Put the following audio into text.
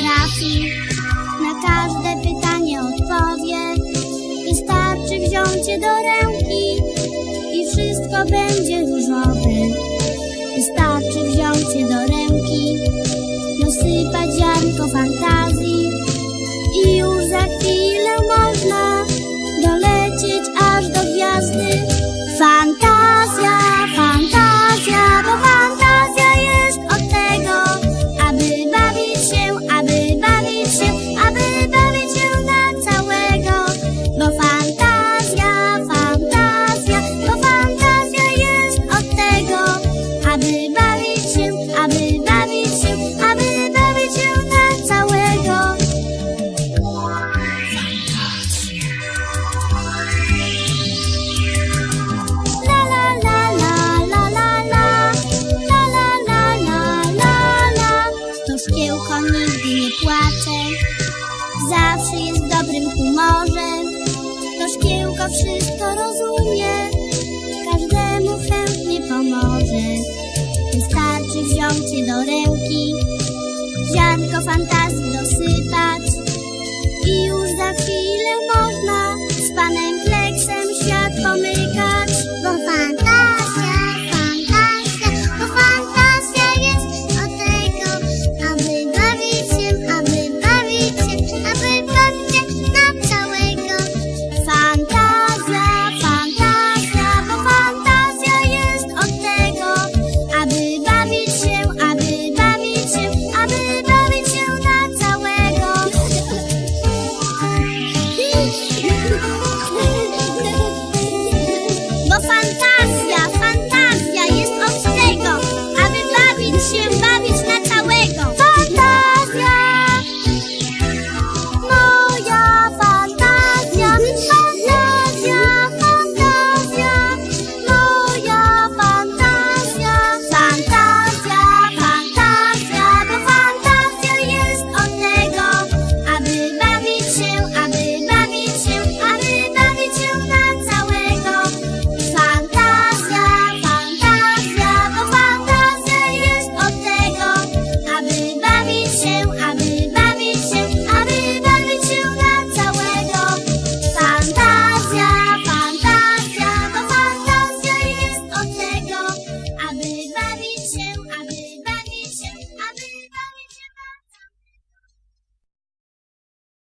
potrafi, na każde pytanie odpowie. Wystarczy wziąć je do ręki i wszystko będzie różowe. Wystarczy wziąć je do ręki, dosypać ziarnko fantazji. słabszych to rozumie, każdemu chętnie pomoże. Wystarczy wziąć się do ręki, ziarnko fantazji dosypać.